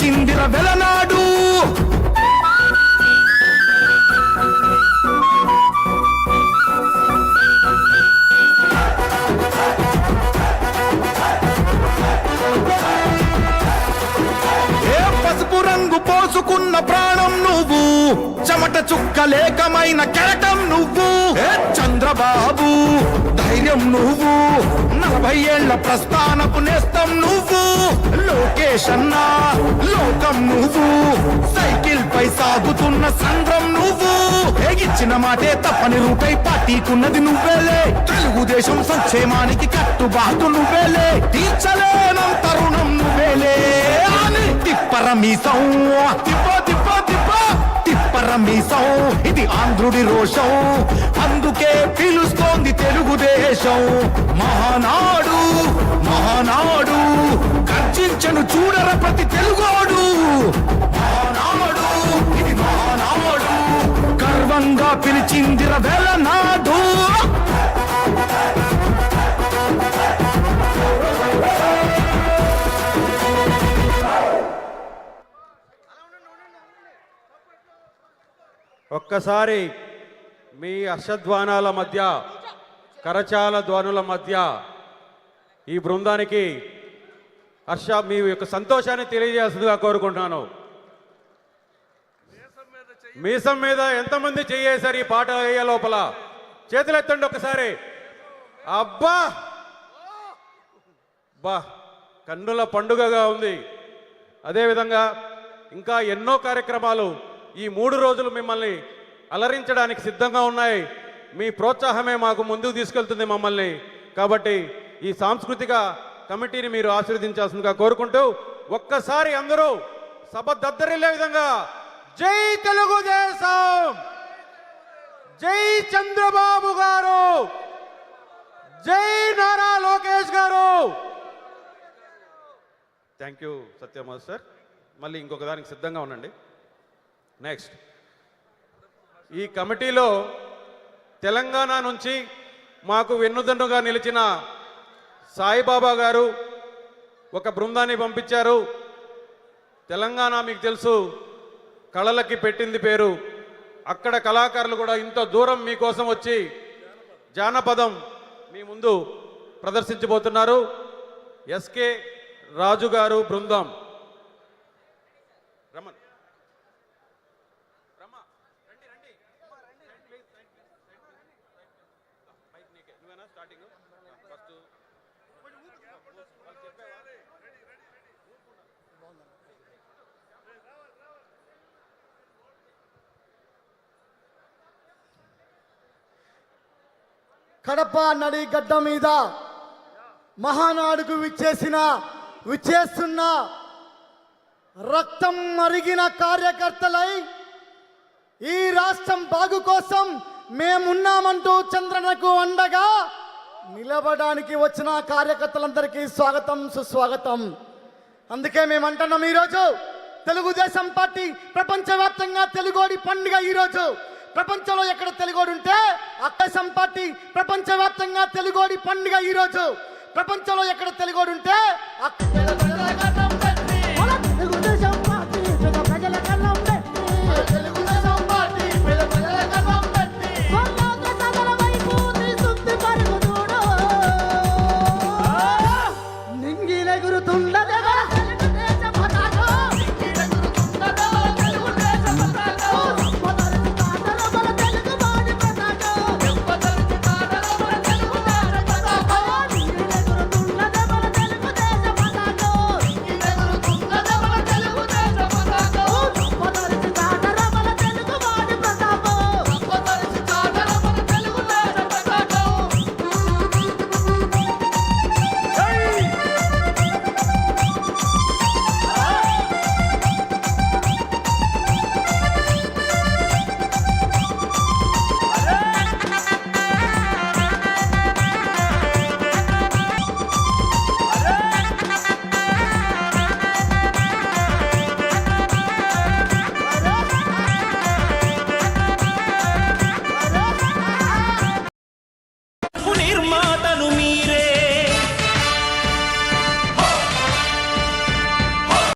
గర్వంగా వెలనాడు. ఏ పసుపు రంగు పోసుకున్న ప్రాణం నువ్వు? చెమట చుక్క లేకమైన కెరటం నువ్వు? చంద్రబాబు ధైర్యం నువ్వు? నలభై ఏళ్ళ ప్రస్థానపు నేస్తం నువ్వు? అన్నా లోకం నువ్వు. సైకిల్ పై సాగుతున్న సంద్రం నువ్వు. ఇచ్చిన మాటే తప్పని రూపై పార్టీకున్నది నువ్వేలే. తెలుగుదేశం సంక్షేమానికి కట్టుబాటు నువ్వేలే. తీర్చలేనంత తరుణం నువ్వేలే. అని తిప్పరమీసం తిప్ప తిప్ప తిప్ప. తిప్పరమీసం ఇది ఆంధ్రుడి రోషం. అందుకే పిలుస్తోంది తెలుగుదేశం మహానాడు మహానాడు గర్జించను చూడర ప్రతి తెలుగోడు. మహానాడు ఇది మహానాడు గర్వంగా పిలిచిందిర వెలనాడు ఒక్కసారి మీ హర్షధ్వానాల మధ్య కరచాల ధ్వనుల మధ్య ఈ బృందానికి హర్ష మీ యొక్క సంతోషాన్ని తెలియజేస్తుందిగా కోరుకుంటున్నాను. మీసం మీద ఎంతమంది చేయేశారు ఈ పాట వేయ లోపల? చేతులెత్తండి ఒకసారి. అబ్బా! బా! కన్నుల పండుగగా ఉంది. అదేవిధంగా ఇంకా ఎన్నో కార్యక్రమాలు ఈ మూడు రోజులు మిమ్మల్ని అలరించడానికి సిద్ధంగా ఉన్నాయి. మీ ప్రోత్సాహమే మాకు ముందుకు తీసుకెళ్తుంది మమ్మల్ని. కాబట్టి ఈ సాంస్కృతిక కమిటీని మీరు ఆశీర్వదించాల్సిందిగా కోరుకుంటూ ఒక్కసారి అందరూ సభ దద్దరిల్లే విధంగా జై తెలుగుదేశం! జై చంద్రబాబు గారు! జై నారా లోకేష్ గారు! థ్యాంక్ యూ సత్య సార్ మళ్ళీ ఇంకొక దానికి సిద్ధంగా ఉండండి. నెక్స్ట్. ఈ కమిటీలో తెలంగాణ నుంచి మాకు వెన్నుదన్నుగా నిలిచిన సాయిబాబా గారు ఒక బృందాన్ని పంపించారు. తెలంగాణ మీకు తెలుసు కళలకి పెట్టింది పేరు. అక్కడ కళాకారులు కూడా ఇంత దూరం మీకోసం వచ్చి జానపదం మీ ముందు ప్రదర్శించబోతున్నారు. ఎస్కే రాజు గారు బృందం. రమణ్ కడప నడిగడ్డ మీద మహానాడుకు విచ్చేసిన విచ్చేస్తున్న రక్తం మరిగిన కార్యకర్తలై ఈ రాష్ట్రం బాగు కోసం మేమున్నామంటూ చంద్రనకు అండగా నిలబడానికి వచ్చిన కార్యకర్తలందరికీ స్వాగతం సుస్వాగతం. అందుకే మేము అంటున్నాం ఈరోజు తెలుగుదేశం పార్టీ ప్రపంచవ్యాప్తంగా తెలుగోడి పండుగ ఈరోజు. ప్రపంచంలో ఎక్కడ తెలుగోడు ఉంటే అక్కసం పార్టీ ప్రపంచవ్యాప్తంగా తెలుగోడి పండుగ ఈరోజు. ప్రపంచంలో ఎక్కడ తెలుగోడు ఉంటే అక్కడ